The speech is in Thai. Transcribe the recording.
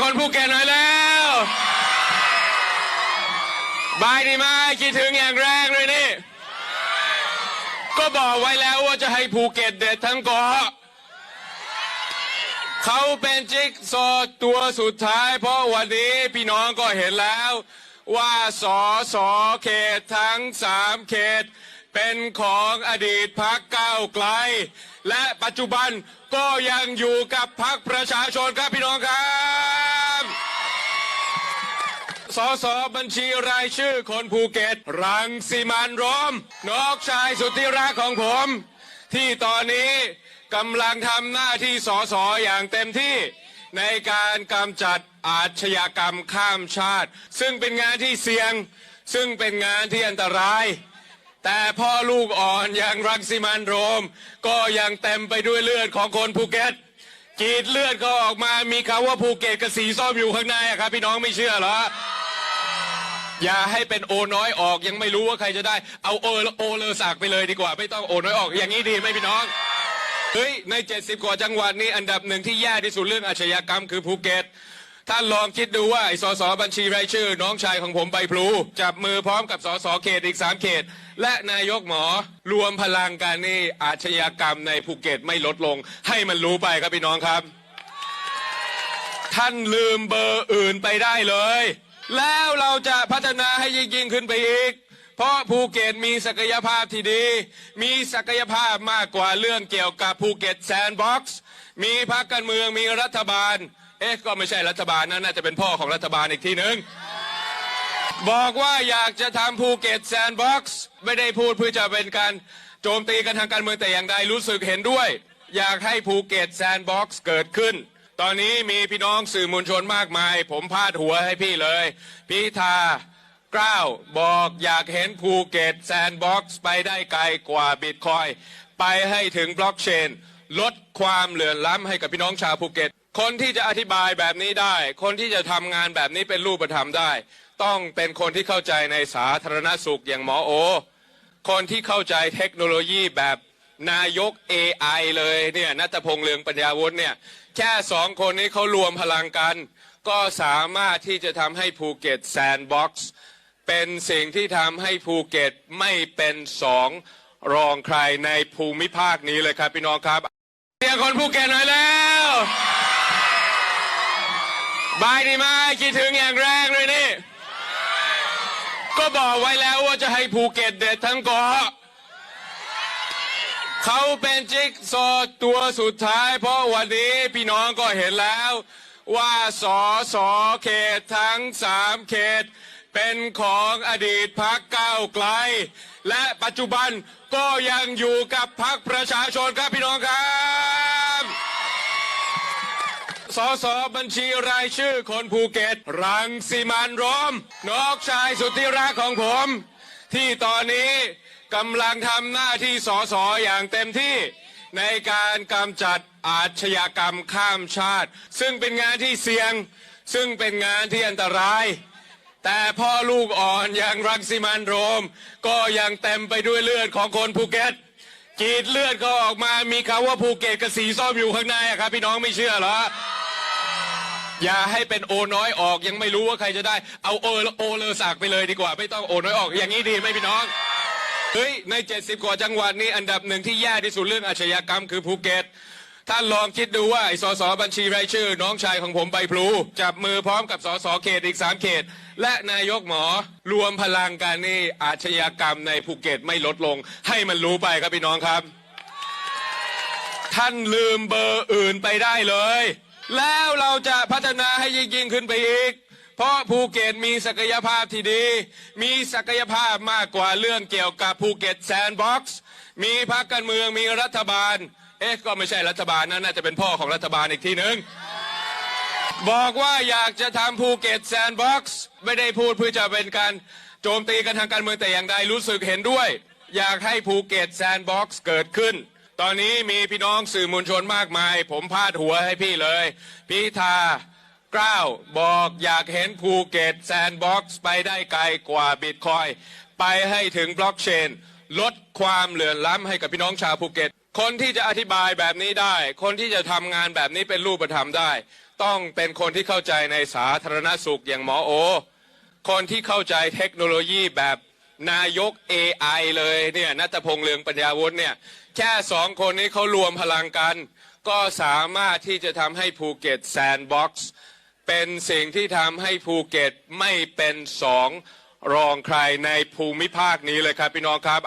คนภูเก็ตหน่อยแล้วบายดีไหมคิดถึงอย่างแรกเลยนี่ ก็บอกไว้แล้วว่าจะให้ภูเก็ตเด็ดทั้งเกาะเขาเป็นจิ๊กซอว์ตัวสุดท้าย เพราะวันนี้พี่น้องก็เห็นแล้ว ว่าสอสอเขตทั้งสามเขต เป็นของอดีตพักก้าวไกล และปัจจุบันก็ยังอยู่กับพักประชาชนครับพี่น้องครับ สสบัญชีรายชื่อคนภูเก็ต รังสิมันรมนอกชายสุดที่รักของผม ที่ตอนนี้กำลังทำหน้าที่สสอย่างเต็มที่ในการกำจัดอาชญากรรมข้ามชาติ ซึ่งเป็นงานที่เสี่ยง ซึ่งเป็นงานที่อันตราย แต่พ่อลูกอ่อนอย่างรังสิมันโรม ก็ยังเต็มไปด้วยเลือดของคนภูเก็ตกรีดเลือดก็ออกมามีคำว่าภูเก็ตกับสีส้มอยู่ข้างในครับพี่น้องไม่เชื่อเหรอ อย่าให้เป็นโอน้อยออกยังไม่รู้ว่าใครจะได้ เอาโอโอเลอสักไปเลยดีกว่า ไม่ต้องโอน้อยออกอย่างนี้ดีไหมพี่น้องเฮ้ยใน 70 กว่าจังหวัดนี่อันดับหนึ่งที่แย่ที่สุดเรื่องอาชญากรรมคือภูเก็ตท่านลองคิดดูว่าไอ้สสบัญชีรายชื่อ น้องชายของผมใบพลู จับมือพร้อมกับสสเขตอีก 3 เขต และนายกหมอรวมพลังกันนี่อาชญากรรมในภูเก็ตไม่ลดลง ให้มันรู้ไปครับพี่น้องครับ ท่านลืมเบอร์อื่นไปได้เลย แล้วเราจะพัฒนาให้ยิ่งขึ้นไปอีก เพราะภูเก็ตมีศักยภาพที่ดี มีศักยภาพมากกว่าเรื่องเกี่ยวกับภูเก็ตแซนด์บ็อกซ์มีพรรคการเมืองมีรัฐบาล เอ๊ะก็ไม่ใช่รัฐบาลนะน่าจะเป็นพ่อของรัฐบาลอีกทีหนึ่งบอกว่าอยากจะทำภูเก็ตแซนด์บ็อกซ์ไม่ได้พูดเพื่อจะเป็นการโจมตีกันทางการเมืองแต่อย่างใดรู้สึกเห็นด้วย อยากให้ภูเก็ตแซนด์บ็อกซ์เกิดขึ้น ตอนนี้มีพี่น้องสื่อมวลชนมากมาย ผมพาดหัวให้พี่เลย พิธากล้าวบอกอยากเห็นภูเก็ตแซนด์บ็อกซ์ไปได้ไกลกว่าบิตคอยไปให้ถึงบล็อกเชน ลดความเหลื่อมล้ำให้กับพี่น้องชาวภูเก็ต คนที่จะอธิบายแบบนี้ได้ คนที่จะทำงานแบบนี้เป็นรูปธรรมได้ ต้องเป็นคนที่เข้าใจในสาธารณสุขอย่างหมอโอ คนที่เข้าใจเทคโนโลยีแบบ นายก AI เลยเนี่ยนัตพงษ์เลืองปัญญาวุฒิเนี่ยแค่สองคนนี้เขารวมพลังกัน ก็สามารถที่จะทำให้ภูเก็ตแซนด์บ็อกซ์เป็นสิ่งที่ทำให้ภูเก็ตไม่เป็นสองรองใครในภูมิภาคนี้เลยครับพี่น้องครับเรียกคนภูเก็ตหน่อยแล้วบายดีไหมคิดถึงอย่างแรกเลยนี่ ก็บอกไว้แล้วว่าจะให้ภูเก็ตเด็ดทั้งเกาะ เขาเป็นจิ๊กซอตัวสุดท้าย เพราะวันนี้พี่น้องก็เห็นแล้ว ว่าสอสอเขตทั้งสามเขต เป็นของอดีตพักก้าวไกล และปัจจุบันก็ยังอยู่กับพักประชาชนครับพี่น้องครับสสบัญชีรายชื่อคนภูเก็ต รังสิมันรมนอกชายสุดที่รักของผม ที่ตอนนี้ กำลังทำหน้าที่สสอย่างเต็มที่ในการกำจัดอาชญากรรมข้ามชาติ ซึ่งเป็นงานที่เสี่ยง ซึ่งเป็นงานที่อันตราย แต่พ่อลูกอ่อนอย่างรังสิมันโรม ก็ยังเต็มไปด้วยเลือดของคนภูเก็ตกรีดเลือดก็ออกมามีคำว่าภูเก็ตกับสีส้มอยู่ข้างในครับ พี่น้องไม่เชื่อเหรออย่าให้เป็นโอน้อยออกยังไม่รู้ว่าใครจะได้ เอาโอโอเลอสักไปเลยดีกว่า ไม่ต้องโอน้อยออก อย่างนี้ดีไหมพี่น้อง เฮ้ย ใน 70 กว่าจังหวัดนี่อันดับหนึ่งที่แย่ที่สุดเรื่องอาชญากรรมคือภูเก็ตท่านลองคิดดูว่าไอ้สสบัญชีรายชื่อ น้องชายของผมใบพลู จับมือพร้อมกับสสเขตอีก 3 เขต และนายกหมอรวมพลังกันนี่อาชญากรรมในภูเก็ตไม่ลดลง ให้มันรู้ไปครับพี่น้องครับ ท่านลืมเบอร์อื่นไปได้เลย แล้วเราจะพัฒนาให้ยิ่งขึ้นไปอีก เพราะภูเก็ตมีศักยภาพที่ดี มีศักยภาพมากกว่าเรื่องเกี่ยวกับภูเก็ตแซนด์บ็อกซ์มีพรรคการเมืองมีรัฐบาล เอ๊ะก็ไม่ใช่รัฐบาลนะน่าจะเป็นพ่อของรัฐบาลอีกทีหนึ่งบอกว่าอยากจะทำภูเก็ตแซนด์บ็อกซ์ไม่ได้พูดเพื่อจะเป็นการโจมตีกันทางการเมืองแต่อย่างใดรู้สึกเห็นด้วย อยากให้ภูเก็ตแซนด์บ็อกซ์เกิดขึ้น ตอนนี้มีพี่น้องสื่อมวลชนมากมาย ผมพาดหัวให้พี่เลย พิธา กล้าวบอกอยากเห็นภูเก็ตแซนด์บ็อกซ์ไปได้ไกลกว่าบิตคอยไปให้ถึงบล็อกเชน ลดความเหลื่อมล้ำให้กับพี่น้องชาวภูเก็ต คนที่จะอธิบายแบบนี้ได้ คนที่จะทำงานแบบนี้เป็นรูปธรรมได้ ต้องเป็นคนที่เข้าใจในสาธารณสุขอย่างหมอโอ คนที่เข้าใจเทคโนโลยีแบบนายก AI เลยเนี่ยนัตพงษ์เลืองปัญญาวุฒิเนี่ยแค่สองคนนี้เขารวมพลังกัน ก็สามารถที่จะทำให้ภูเก็ตแซนด์บ็อกซ์ เป็นสิ่งที่ทำให้ภูเก็ตไม่เป็นสองรองใครในภูมิภาคนี้เลยครับพี่น้องครับ